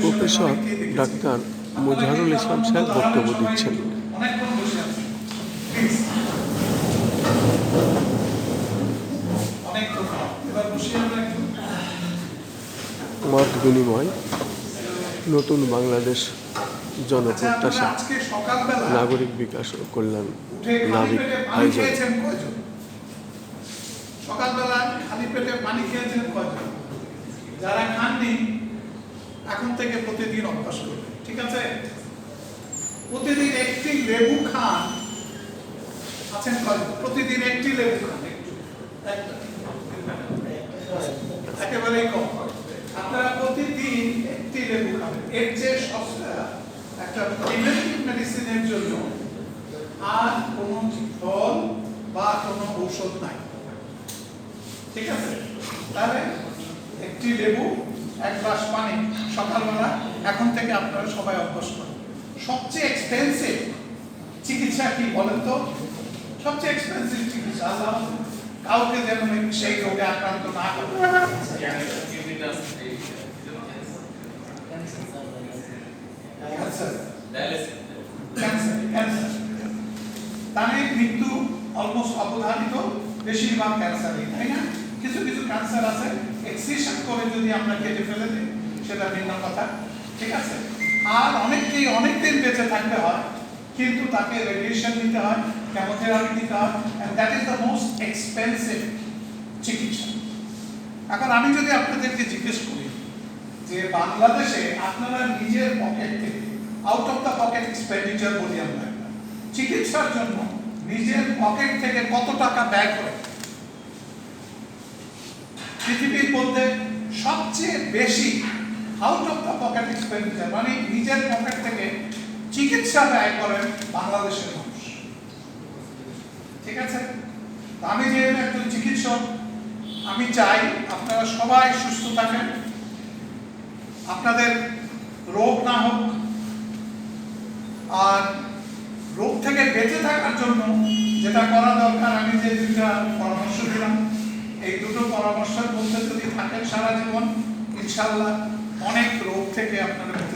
Professor doctor Mozaharul ইসলাম সাহেব বক্তব্য দিচ্ছেন। মত বিনিময়, নতুন বাংলাদেশ জনপ্রত্যাশা, নাগরিক বিকাশ ও কল্যাণ নাবিক আয়োজন। সকালবেলা খালি পেটে পানি খেয়েছেন কয়জন? যারা খাননি এখন থেকে প্রতিদিন অভ্যাস করবেন ঠিক আছে? প্রতিদিন একটি লেবু খান, আছেন প্রতিদিন একটি লেবু খান। একেবারেই কম। আপনারা প্রতিদিন একটি লেবু খাবেন। এর সস্তা একটা প্রিভেন্টিভ মেডিসিনের জন্য, আর কোনো ফল বা কোনো ঔষধ নাই। ঠিক আছে? তাহলে একটি লেবু, এক গ্লাস পানি। সকালবেলা এখন থেকে আপনারা সবাই অভ্যাস করুন সবচেয়ে এক্সপেন্সিভ চিকিৎসা কি বলেন তো? সবচেয়ে এক্সপেন্সিভ চিকিৎসা, আল্লাহ কাউকে যেন সেই রোগে আক্রান্ত না করে। মৃত্যু অলমোস্ট অবধারিত, বেশিরভাগ ক্যান্সারই তাই না? কিছু কিছু ক্যান্সার আছে। এক্সিশন করে যদি আমরা কেটে ফেলে দিই সেটা ভিন্ন কথা, ঠিক আছে? আর অনেককেই অনেক দিন বেঁচে থাকতে হয়, কিন্তু তাকে রেডিয়েশন দিতে হয় কেমোথেরাপি দিতে হয় and that is the most expensive চিকিৎসা। এখন আমি যদি আপনাদেরকে জিজ্ঞেস করি যে বাংলাদেশে আপনারা নিজের পকেট থেকে out of the pocket expenditure বলি আমরা চিকিৎসার জন্য নিজের পকেট থেকে কত টাকা ব্যয় করে? পৃথিবীর মধ্যে সবচেয়ে বেশি out of the pocket expenditure মানে নিজের পকেট থেকে চিকিৎসা ব্যয় করেন বাংলাদেশের মানুষ। ঠিক আছে? আমি যেহেতু একজন চিকিৎসক, আমি চাই আপনারা সবাই সুস্থ থাকেন। আপনাদের রোগ না হোক, আর রোগ থেকে বেঁচে থাকার জন্য যেটা করা দরকার, আমি যে দুইটা পরামর্শ দিলাম। এই দুটো পরামর্শের মধ্যে যদি থাকেন সারা জীবন ইনশাল্লাহ অনেক রোগ থেকে আপনারা